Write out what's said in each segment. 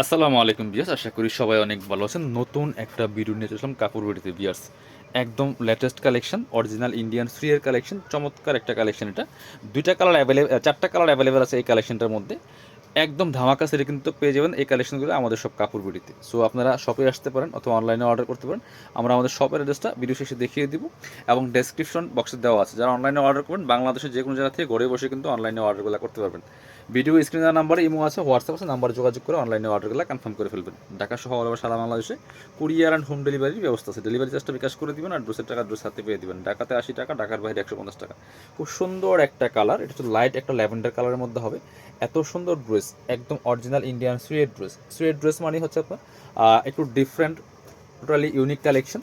আসসালামু আলাইকুম বিয়াস আশা করি সবাই অনেক ভালো আছেন। নতুন একটা ভিডিও নিয়ে চললাম কাপড় বিড়িতে বিয়াস একদম লেটেস্ট কালেকশন অরিজিনাল ইন্ডিয়ান ফ্রিয়ের কালেকশন চমৎকার একটা কালেকশন এটা। দুইটা কালার অ্যাভেলেবেল চারটা কালার অ্যাভেলেবেল আছে এই কালেকশনটার মধ্যে। একদম ধামাকা সেরে কিন্তু পেয়ে যাবেন এই কালেকশনগুলো আমাদের সব কাপড় বিড়িতে। সো আপনারা শপে আসতে পারেন অথবা অনলাইনে অর্ডার করতে পারেন। আমরা আমাদের শপের অ্যাড্রেসটা ভিডিও শেষে দেখিয়ে দিব এবং ডেসক্রিপশন বক্সে দেওয়া আছে। যারা অনলাইনে অর্ডার করবেন, বাংলাদেশের যে কোনো জায়গা থেকে ঘরে বসে কিন্তু অনলাইনে অর্ডারগুলো করতে পারবেন। ভিডিও স্ক্রিনে দেওয়া নাম্বারে ইমো আছে, হোয়াটসঅ্যাপ আছে, নাম্বার যোগাযোগ করে অনলাইনে অর্ডারগুলো কনফার্ম করে ফেলবেন। ঢাকা সহ অল সারা বাংলাদেশে কুরিয়ার অ্যান্ড হোম ডেলিভারির ব্যবস্থা আছে। ডেলিভারি চার্জটা বিকাশ করে দিবেন আর ড্রেসের টাকা ড্রেস হাতে পেয়ে দিবেন। ঢাকাতে আশি টাকা, ঢাকার বাইরে একশো পঞ্চাশ টাকা। খুব সুন্দর একটা কালার এটা হচ্ছে লাইট একটা ল্যাভেন্ডার কালারের মধ্যে হবে। এত সুন্দর ড্রেস একদম original Indian suit dress suit dress মানে হচ্ছে আপনার একটু ডিফারেন্ট টোটালি ইউনিক কালেকশন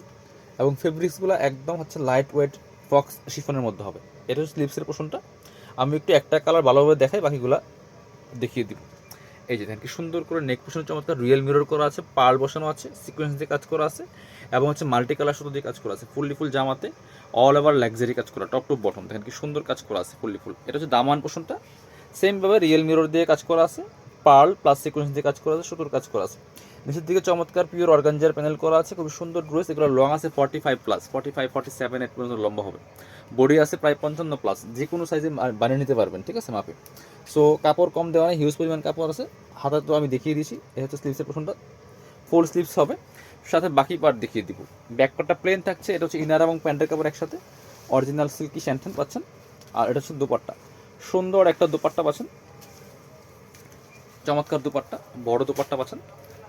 এবং ফেব্রিক্সগুলো একদম হচ্ছে লাইট ওয়েট ফক্স শিফনের মধ্যে হবে। এটা হচ্ছে স্লিপসের পোষণটা আমি একটু একটা কালার ভালোভাবে দেখাই, বাকিগুলা দেখিয়ে দিব। এই যে দেখেন কি সুন্দর করে নেক পোষণ চমৎকার রিয়েল মিরর করা আছে পাল বসানো আছে সিকোয়েন্স দিয়ে কাজ করা আছে, এবং হচ্ছে মাল্টি কালার সুতো দিয়ে কাজ করা আছে, ফুল্লি ফুল জামাতে অল ওভার লাক্সারি কাজ করা টপ টু বটম দেখেন কি সুন্দর কাজ করা আছে ফুললি ফুল। এটা হচ্ছে দামান পোষণটা সেমভাবে রিয়েল মিরর দিয়ে কাজ করা আছে পার্ল প্লাস সিকোয়েন্স দিয়ে কাজ করা আছে, সুতোর কাজ করা আছে। নিচের দিকে চমৎকার পিওর অর্গানজার প্যানেল করা আছে খুব সুন্দর ড্রেস এগুলো লং আছে forty five plus forty five forty seven eight পর্যন্ত লম্বা হবে। বডি আছে প্রায় পঞ্চান্ন প্লাস যে কোনো সাইজে বানিয়ে নিতে পারবেন, ঠিক আছে মাপে সো কাপড় কম দেওয়া হিউজ পরিমাণ কাপড় আছে। হাতে তো আমি দেখিয়ে দিয়েছি এটা হচ্ছে স্লিভসের পোর্শনটা ফুল স্লিভস হবে। সাথে বাকি পার্ট দেখিয়ে দিব। ব্যাক পার্টটা প্লেন থাকছে, এটা হচ্ছে ইনার এবং প্যান্টের কাপড় একসাথে। অরিজিনাল সিল্কি স্যান্টেন পাচ্ছেন, আর এটা হচ্ছে দুপাট্টা। সুন্দর একটা দুপাট্টা পাচ্ছেন। চমৎকার দুপাট্টা, বড় দুপাট্টা পাচ্ছেন।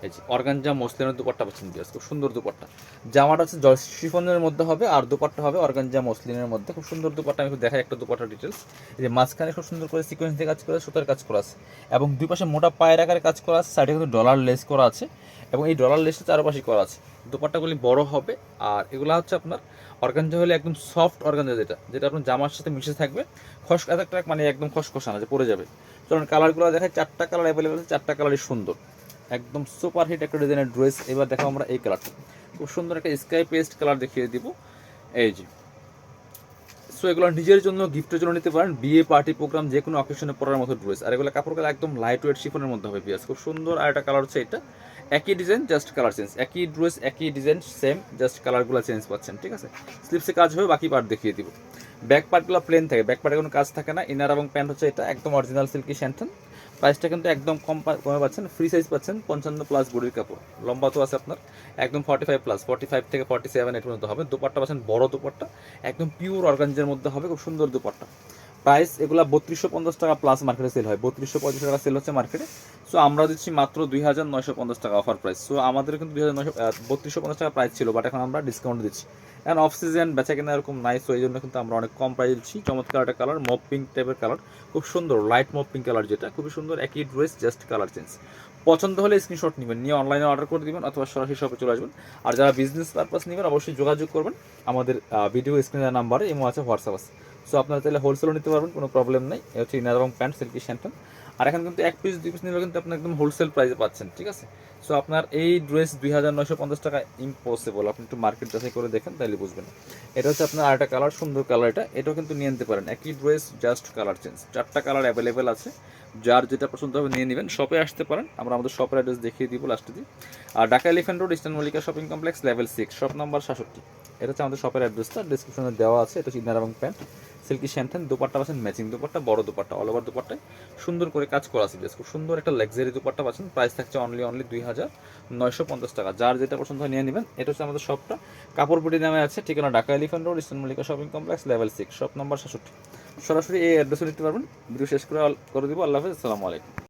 এই যে, অর্গানজা মসলিনের দুপাট্টা পাচ্ছেন বিয়াস খুব সুন্দর দুপাট্টা। জামাটা হচ্ছে শিফনের মধ্যে হবে, আর দুপাট্টা হবে অর্গানজা মসলিনের মধ্যে। খুব সুন্দর দুপাট্টা, আমি দেখাই একটা দুপাট্টা ডিটেলস এই যে, মাঝখানে খুব সুন্দর করে সিকোয়েন্স দিয়ে কাজ করা সুতার কাজ করা আছে। এবং দুই পাশে মোটা পায়ের আকারে কাজ করা আছে সাইডে কিন্তু ডলার লেস করা আছে। এবং এই ডলার লেসটা চারপাশে করা আছে। দুপাট্টাগুলি বড় হবে, আর এগুলো হচ্ছে আপনার অর্গানজা হলে একদম সফট অর্গানজা যেটা যেটা আপনার জামার সাথে মিশে থাকবে। খস একটা মানে একদম খসখসানা যে পড়ে যাবে। চলুন কালারগুলো দেখায় চারটা কালার অ্যাভেলেবেল আছে, চারটা কালারই সুন্দর। একদম সুপার হিট একটা ডিজাইনের ড্রেস। এবার দেখো আমরা এই কালারটা। খুব সুন্দর একটা স্কাই পেস্ট কালার দেখিয়ে দিব। এই যে। সো এগুলো নিজের জন্য গিফটের জন্য নিতে পারেন। বিয়ে পার্টি প্রোগ্রাম যে কোনো অকেশনে পরার মতো ড্রেস। আর এগুলো কাপড় কালার একদম লাইট ওয়েট শিফনের মধ্যে হবে পিয়াস খুব সুন্দর আর একটা কালার হচ্ছে এটা। একই ডিজাইন জাস্ট কালার চেঞ্জ একই ড্রেস, একই ডিজাইন সেম জাস্ট কালারগুলো চেঞ্জ পাচ্ছেন, ঠিক আছে? স্লিপসে কাজ হবে বাকি পার্ট দেখিয়ে দিব। ব্যাক পার্টগুলো প্লেন থাকে। ব্যাক পার্টে কোনো কাজ থাকে না। ইনার এবং প্যান্ট হচ্ছে এটা। একদম অরিজিনাল সিল্কি স্যান্টন প্রাইসটা কিন্তু একদম কম কমে পাচ্ছেন ফ্রি সাইজ পাচ্ছেন পঞ্চান্ন প্লাস বডির কাপড়। লম্বা তো আছে আপনার, একদম forty five plus forty five থেকে ফর্টি সেভেন এর পর্যন্ত হবে। দুপাট্টা পাচ্ছেন বড় দুপাট্টা, একদম পিওর অর্গানজের মধ্যে হবে, খুব সুন্দর দুপাট্টা। প্রাইস এগুলা বত্রিশশো পঞ্চাশ টাকা প্লাস মার্কেটে সেল হয়। বত্রিশশো পঞ্চাশ টাকা সেল হচ্ছে মার্কেটে সো আমরা দিচ্ছি মাত্র দুই হাজার নয়শো পঞ্চাশ টাকা অফার প্রাইস সো আমাদের কিন্তু দুই হাজার নয়শো বত্রিশশো পঞ্চাশ টাকা প্রাইস ছিল বাট এখন আমরা ডিসকাউন্ট দিচ্ছি। এখন অফ সিজন বেচা কেনা এরকম নাই সো এই জন্য কিন্তু আমরা অনেক কম প্রাইস দিচ্ছি। চমৎকার একটা কালার মপ পিঙ্ক টাইপের কালার খুব সুন্দর লাইট মপ পিঙ্ক কালার যেটা। খুবই সুন্দর, একই ড্রেস জাস্ট কালার চেঞ্জ পছন্দ হলে স্ক্রিনশট নেবেন, নিয়ে অনলাইনে অর্ডার করে দিবেন, অথবা সরাসরি শপে চলে আসবেন। আর যারা বিজনেস পারপাস নেবেন, অবশ্যই যোগাযোগ করবেন। আমাদের ভিডিও স্ক্রিনের নাম্বারে এমও আছে হোয়াটসঅ্যাপ আছে। সো আপনারা চাইলে হোলসেলও নিতে পারবেন, কোনো প্রবলেম নেই। হচ্ছে ইনার এবং প্যান্ট সিল্কি শ্যান্টন আর এখন কিন্তু এক পিস দুই পিস নিলে কিন্তু আপনি একদম হোলসেল প্রাইসে পাচ্ছেন, ঠিক আছে? সো আপনার এই ড্রেস দুই হাজার নয়শো পঞ্চাশ টাকা ইম্পসিবল আপনি একটু মার্কেট যাচাই করে দেখেন তাহলে বুঝবেন। এটা হচ্ছে আপনার আরেকটা কালার সুন্দর কালার এটা। এটাও কিন্তু নিয়ে নিতে পারেন। একই ড্রেস জাস্ট কালার চেঞ্জ চারটা কালার অ্যাভেলেবেল আছে। যার যেটা পছন্দ হবে নিয়ে নেবেন। শপে আসতে পারেন। আমরা আমাদের শপের অ্যাড্রেস দেখিয়ে দিব লাস্টে দিই আর Dhaka elephant road eastern Mallika shopping complex level six shop number সাতষট্টি। এটা হচ্ছে আমাদের শপের অ্যাড্রেসটা ডিসক্রিপশনে দেওয়া আছে। এটা হচ্ছে ইনার এবং প্যান্ট সিল্কি শ্যান্থেন দুপাট্টা পাচ্ছেন ম্যাচিং দুপাট্টা, বড় দুপাট্টা অল ওভার দুপাট্টায়। সুন্দর করে কাজ করা আছে খুব সুন্দর একটা লাক্সারি দুপাট্টা পাচ্ছেন। প্রাইস থাকছে অনলি অনলি দুই হাজার নয়শো পঞ্চাশ টাকা। যার যেটা পছন্দ হয় নিয়ে নেবেন। এটা হচ্ছে আমাদের শপটা কাপড় পুটি নামে আছে, ঠিকানা Dhaka elephant road eastern Mallika shopping complex level six shop number সাতষট্টি। সরাসরি এই অ্যাড্রেসে নিতে পারবেন। ভিডিও শেষ করে করে দিব। আল্লাহ হাফেজ। আসসালামু আলাইকুম।